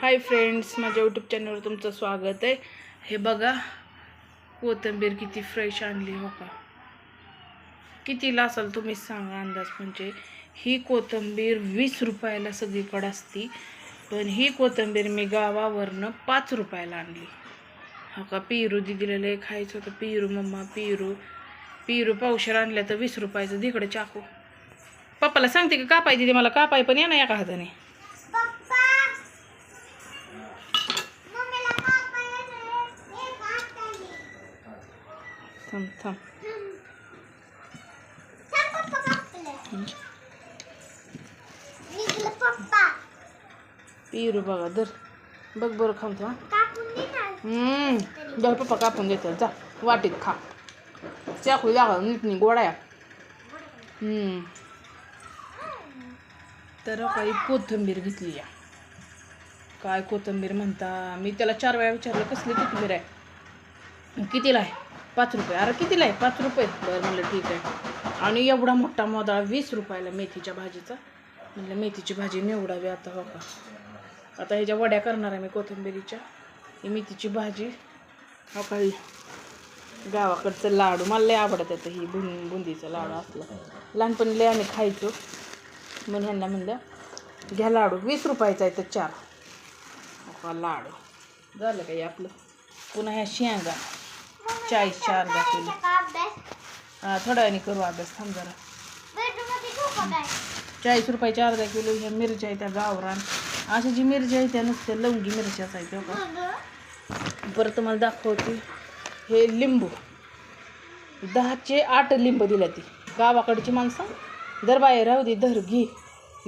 Hi friends माझ्या YouTube चॅनलवर तुमचं स्वागत आहे. हे बघा कोथिंबीर किती फ्रेश आणली हो का? कितीला असाल तुम्हीच सांगा अंदाज म्हणजे. ही कोथिंबीर वीस रुपयाला सगळीकडे असती पण ही कोथिंबीर मी गावावरनं पाच रुपयाला आणली. हो का पिरू दिलेलं आहे खायचं होतं पिरू मम्मा पिरू. पिरू पावशेर आणल्या तर वीस रुपयाचं तिकडे चाकू. पप्पाला सांगते का कापाय दिदी मला कापाय पण या ना एका हाताने. थांब थांब. पिरू बघा दर बघ बरं खाऊन तू हम्म. पप्पा कापून देतात जा. वाटीत खा. चाकू लागा नीट नाही गोडाया तर काही कोथिंबीर घेतली या. काय कोथिंबीर म्हणता? मी त्याला चार वेळा विचारलं कसली कोथिंबीर आहे? कितीला आहे? पाच रुपये. अरे कितीला आहे? पाच रुपये. बरं म्हणलं ठीक आहे. आणि एवढा मोठा मोदळा वीस रुपयाला मेथीच्या भाजीचा. म्हणलं मेथीची भाजी निवडावी आता हो का? आता ह्याच्या वड्या करणार आहे मी कोथिंबिरीच्या. ही मेथीची भाजी. हो का गावाकडचं लाडू. मला लय आवडत येतं ही बुं बुंदीचं लाडू असलं. लहानपणी लय आम्ही खायचो. म्हणून ह्यांना म्हणलं घ्या लाडू. वीस रुपयाचा आहे तर चार. हो का लाडू. झालं काही आपलं? पुन्हा ह्या शेंगा. चाळीस चार अर्धा किलो हा थोड्या वेळाने करू अभ्यास थांब जरा. चाळीस रुपयाच्या अर्धा किलो ह्या मिरच्या त्या गावरान. अशा जी मिरच्या त्या नुसत्या लवंगी मिरच्याच आहेत हो का? परत तुम्हाला दाखवते. हे लिंबू. दहाचे आठ लिंब दिल्या ती. गावाकडची माणसं. दर बाय राहू दे धर घे.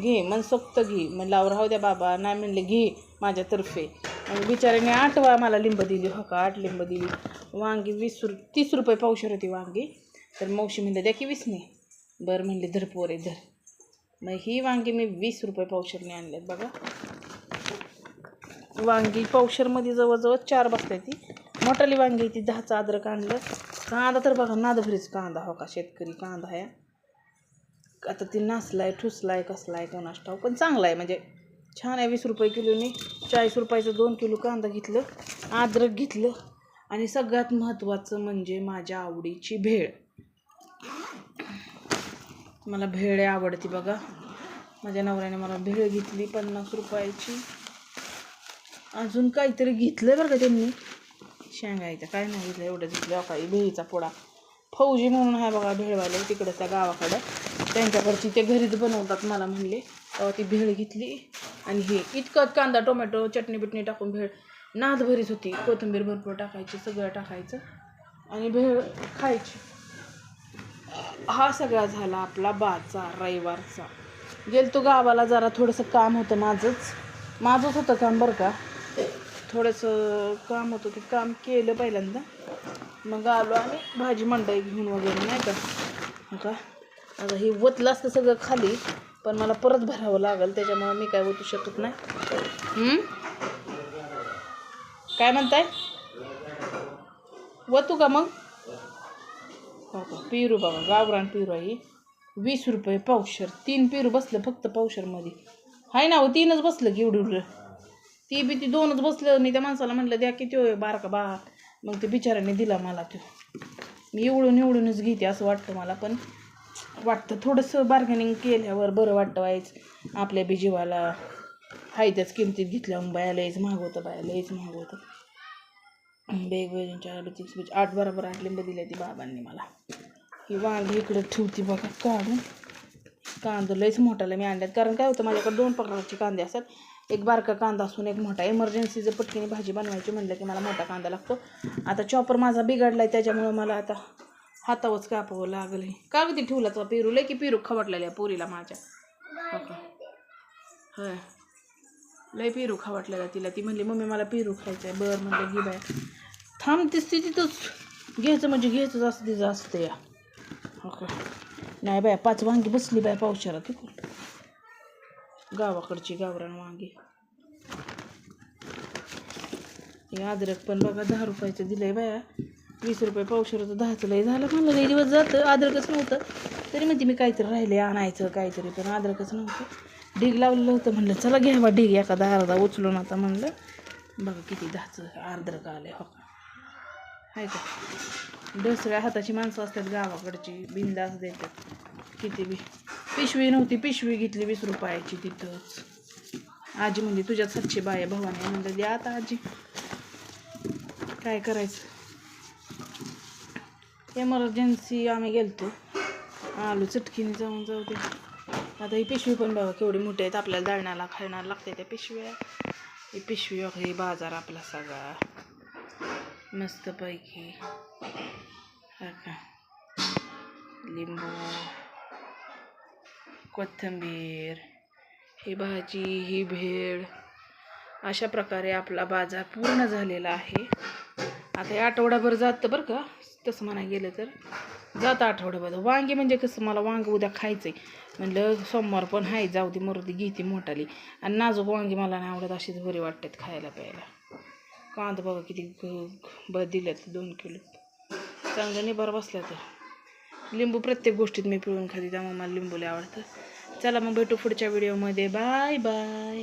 घे मनसोक्त घे. म्हणलं राहू द्या बाबा. नाही म्हणले घे. माझ्यातर्फे. आणि बिचाऱ्याने आठ वा मला लिंब दिली. हो का? आठ लिंब दिली. वांगी वीस रु, तीस रुपये पावशर होती वांगी. तर मावशी म्हणलं, द्या की वीसने बरं म्हणले, धर पोरे, धर. मग ही वांगी मी वीस रुपये पावशरने आणल्यात बघा. वांगी पावशरमध्ये जवळजवळ चार बसल्या ती. मोठाली वांगी ती दहाचा अद्रक आणलं. कांदा तर बघा, नादभरीच कांदा हो का? शेतकरी कांदा आहे. आता ती नाचलाय ठुसलाय, कसलाय, कोणास ठाव पण चांगला आहे, म्हणजे छान आहे वीस रुपये किलोनी. चाळीस रुपयाचं दोन किलो कांदा घेतलं अद्रक घेतलं. आणि सगळ्यात महत्त्वाचं म्हणजे माझ्या आवडीची भेळ. मला भेळ आवडती बघा. माझ्या नवऱ्याने मला भेळ घेतली पन्नास रुपयाची. अजून काहीतरी घेतलं बरं का त्यांनी? शेंगायचं काय नाही घेतलं एवढं घेतलं काही भेळीचा पोळा फौजी म्हणून आहे बघा भेळवाले तिकडं त्या गावाकडं. त्यांच्याकडची ते घरीच बनवतात मला म्हणले. तेव्हा ती भेळ घेतली. आणि हे इतकं कांदा टोमॅटो चटणी बिटणी टाकून भेळ नाद भरीत होती. कोथिंबीर भरपूर टाकायची सगळं टाकायचं आणि भेळ खायची. हा सगळा झाला आपला बाचा रविवारचा. गेल तो गावाला जरा थोडंसं काम होतं माझंच. माझंच होतं काम बरं का. थोडंसं काम होतं ते काम केलं पहिल्यांदा. मग आलो आणि भाजी मंडई घेऊन वगैरे नाही का का? आता हे वतलं असतं सगळं खाली. पण मला परत भरावं लागेल त्याच्यामुळं मी काय ओतू शकत नाही. हम्म? काय म्हणताय? वतू का मग? हो का? पेरू बघा गावरान पेरू आहे वीस रुपये पावशर तीन पेरू बसलं फक्त पावशरमध्ये आहे ना हो तीनच बसलं की एवढं एवढं. ती बी ती दोनच बसलं आणि त्या माणसाला म्हटलं द्या किती होय बारका बा मग ते बिचाऱ्याने दिला मला तो मी एवढून एवढूनच घेते असं वाटतं मला पण वाटतं. थोडंसं बार्गेनिंग केल्यावर बरं वाटतं व्हायच आपल्या बी जीवाला हाय त्याच किमतीत घेतल्यावर बाया लयच महाग होतं बाया लयच महाग होतं. वेगवेगळे चार बीच आठ बरोबर आठ लिंब दिले ती बाबांनी मला. ही वांगी इकडं ठेवती बघा काढून. कांदा लयच मोठाला मी आणल्यात. कारण काय होतं माझ्याकडे दोन प्रकारचे कांदे असतात. एक बारका कांदा असून एक मोठा. इमर्जन्सी जर पटकीने भाजी बनवायची म्हणलं की मला मोठा कांदा लागतो. आता चॉपर माझा बिघडला आहे त्याच्यामुळं मला आता हातावरच कापावं लागलं आहे का ती ठेवला तुला पेरू? लय की पेरू खवटलेल्या पोरीला माझ्या. हो का होय. लय पेरू खवटलेला तिला. ती म्हणली मम्मी मला पेरू खायचं आहे बरं म्हणलं घे बाय थांबतेस ती तिथंच. घ्यायचं म्हणजे घ्यायचंच असतं तिचं असतं या. ओके. नाही बाय पाच वांगी बसली बाय पावसाला ती गावाकडची गावरान वांगी. हे अद्रक पण बघा दहा रुपयाचं दिलंय बाया. वीस रुपये पावशेरचं दहाचं लय झालं. म्हणलं लई दिवस जातं अद्रकच नव्हतं. तरी म्हणते मी काहीतरी राहिले आणायचं काहीतरी पण अद्रकच नव्हतं. ढीग लावलेलं होतं म्हणलं चला घ्यावा ढीग एखादा अर्धा उचलून आता म्हणलं. बघा किती दहाचं आर्द्रक आले हो का? आहे का? दुसऱ्या हाताची माणसं असतात गावाकडची बिंदास देतात. किती बी. पिशवी नव्हती पिशवी घेतली वीस रुपयाची तिथंच आजी म्हणजे तुझ्यात सातशे बाया भवानी. म्हणलं द्या आता आजी. काय करायचं? एमर्जन्सी आम्ही गेलतो. आलो चटकीने जाऊन जाऊ दे. आता ही पिशवी पण बघा केवढी मोठी आहेत. आपल्याला दळणाला खायला लागते त्या पिशव्या. ही पिशवी बघा हे बाजार आपला सगळा. मस्तपैकी का? लिंबू कोथिंबीर ही भाजी ही भेळ. अशा प्रकारे आपला बाजार पूर्ण झालेला आहे. आता हे आठवडाभर जातं बरं का. तसं म्हणा गेलं तर. जातं आठवडाभर. वांगे म्हणजे कसं मला वांग उद्या खायचं आहे म्हणलं सोमवार पण आहे जाऊ ती मरुदी घेते मोठाली. आणि नाजूक वांगी मला नाही आवडत अशीच बरी वाटतात खायला प्यायला. कांदा बघा किती ब दिल्यात दोन किलो. चांगलं निभार बसल्या तर. लिंबू प्रत्येक गोष्टीत मी पिळून खाते त्यामुळे मला लिंबूला आवडतं. चला मग भेटू पुढच्या व्हिडिओमध्ये बाय बाय